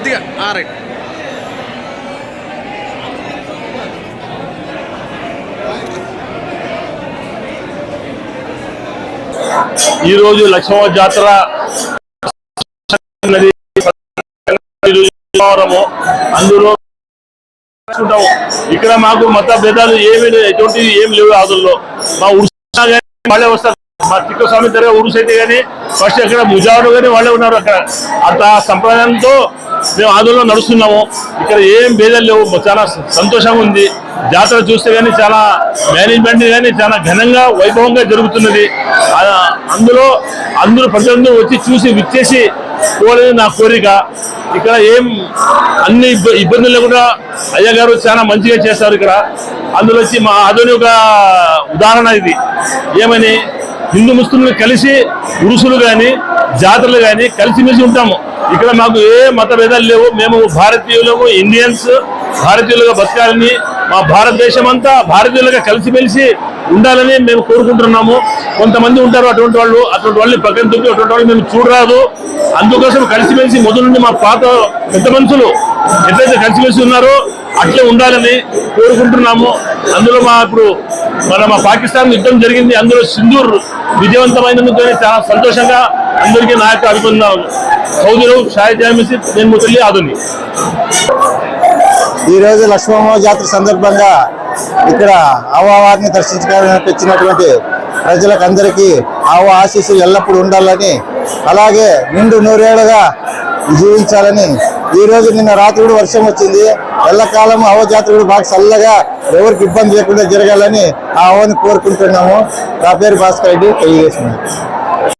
కొద్దిగా ఆ రైట్. ఈరోజు లక్ష్మవ జాతర అందులో ఉంటాము ఇక్కడ మాకు మత భేదాలు ఏమి ఎటువంటి ఏమి లేవు ఆదుల్లో. మా ఉరుసా కానీ వాళ్ళే వస్తారు. మా తిక్క స్వామి దగ్గర ఉరుసైతే కానీ ఫస్ట్ అక్కడ ముజావుడు కానీ వాళ్ళే ఉన్నారు అక్కడ. అంత సంప్రదాయంతో మేము ఆందోళన నడుస్తున్నాము. ఇక్కడ ఏం భేదాలు లేవు. చాలా సంతోషంగా ఉంది. జాతర చూస్తే కానీ చాలా మేనేజ్మెంట్ కానీ చాలా ఘనంగా వైభవంగా జరుగుతున్నది. అందులో అందరూ ప్రజలందరూ వచ్చి చూసి విచ్చేసి పోలేదు నా కోరిక. ఇక్కడ ఏం అన్ని ఇబ్బందులు లేకుండా అయ్య గారు చాలా మంచిగా చేస్తారు ఇక్కడ. అందులో వచ్చి మా ఆధునిక ఉదాహరణ ఇది. ఏమని హిందూ ముస్లింలు కలిసి ఉరుసులు కానీ జాతరలు కానీ కలిసిమెలిసి ఉంటాము. ఇక్కడ మాకు ఏ మత భేదాలు లేవు. మేము భారతీయులము ఇండియన్స్ భారతీయులుగా బతకాలని మా భారతదేశం అంతా భారతీయులుగా కలిసిమెలిసి ఉండాలని మేము కోరుకుంటున్నాము. కొంతమంది ఉంటారు అటువంటి వాళ్ళు అటువంటి వాళ్ళని పక్కన దుప్పి అటువంటి వాళ్ళు మేము చూడరాదు. అందుకోసం కలిసిమెలిసి మొదలు నుండి మా పాత పెద్ద మనుషులు ఎట్లయితే కలిసిమెలిసి ఉన్నారో అట్లే ఉండాలని కోరుకుంటున్నాము. అందులో మా ఇప్పుడు మన మా పాకిస్తాన్ యుద్ధం జరిగింది. అందులో సింధూర్ విజయవంతమైనందుకు చాలా సంతోషంగా అందరికీ నా యొక్క అనుకున్నాను సౌదీలో షాయి జామిసి నేను ముతల్లి ఆదుని ఈ రోజు లక్ష్మమ్మ జాతర సందర్భంగా ఇక్కడ అవ్వవారిని దర్శించడానికి వచ్చినటువంటి ప్రజలకు అందరికీ ఆవ ఆశీస్సులు ఎల్లప్పుడూ ఉండాలని అలాగే నిండు నూరేళ్ళుగా జీవించాలని ఈ రోజు నిన్న రాత్రి కూడా వర్షం వచ్చింది. ఎల్లకాలం అవ జాతర కూడా బాగా చల్లగా ఎవరికి ఇబ్బంది లేకుండా జరగాలని ఆ అవని కోరుకుంటున్నాము. నా పేరు భాస్కర్ రెడ్డి. తెలియజేస్తున్నాను.